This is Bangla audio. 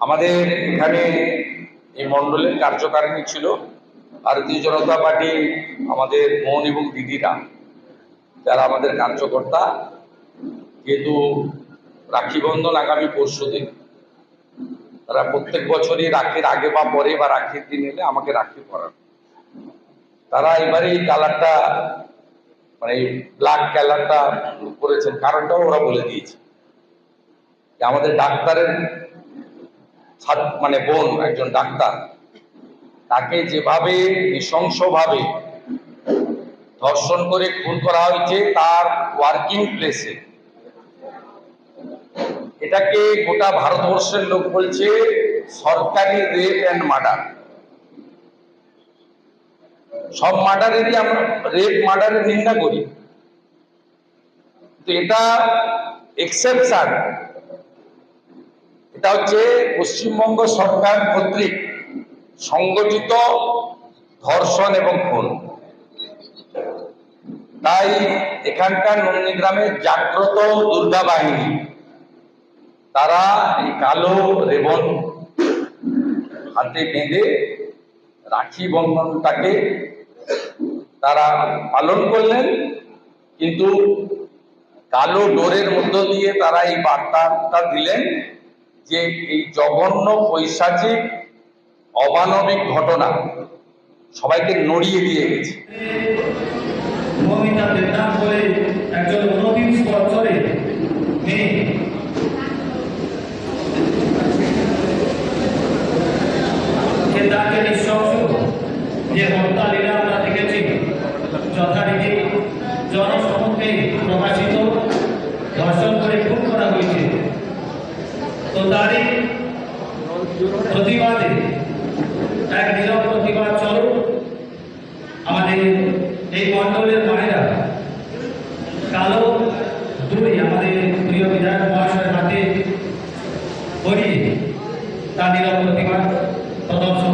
আমাদের এখানে এই মণ্ডলের কার্যকারিণী ছিল ভারতীয় জনতা পার্টি, আমাদের বোন এবং দিদিরা। যারা আমাদের কার্যকর্তা, যেহেতু রাখি বন্ধন আগামী পরশু দিন। তারা প্রত্যেক বছরই রাখির আগে বা পরে বা রাখির দিন এলে আমাকে রাখি পরান। তারা এবারে এই কালারটা মানে এই ব্ল্যাক কালারটা করেছেন। কারণটাও ওরা বলে দিয়েছে। যে আমাদের ডাক্তারের মানে বোন, একজন ডাক্তার, তাকে যেভাবে নৃশংসভাবে ধর্ষণ করে খুন করা হয়েছে তার ওয়ার্কিং প্লেসে এটাকে গোটা ভারতবর্ষের লোক বলছে সরকারি রেপ অ্যান্ড মার্ডার সব মার্ডারেরই আমরা রেপ মার্ডারের নিন্দা করি। তো এটা এক্সেপশন এটা হচ্ছে পশ্চিমবঙ্গ সরকার কর্তৃক সংগঠিত ধর্ষণ এবং খুন। তাই এখানকার নন্দীগ্রামের জাগ্রত দুর্গা বাহিনী তারা এই কালো রেবন হাতে বেঁধে রাখি বন্ধনটাকে তারা পালন করলেন, কিন্তু কালো ডোরের মধ্য দিয়ে তারা এই বার্তাটা দিলেন যে এই জঘন্য পৈশাচিক অমানবিক ঘটনা সবাইকে নড়িয়ে দিয়ে গেছে। একজন যে আমরা দেখেছি প্রকাশিত, ধর্ষণ করে খুন করা হয়েছে। তো তারই এক নীরব প্রতিবাদ স্বরূপ আমাদের এই মণ্ডলের মায়েরা কালো দুই আমাদের প্রিয় বিধায়ক মহাশয়ের হাতে নীরব প্রতিবাদ প্রদর্শন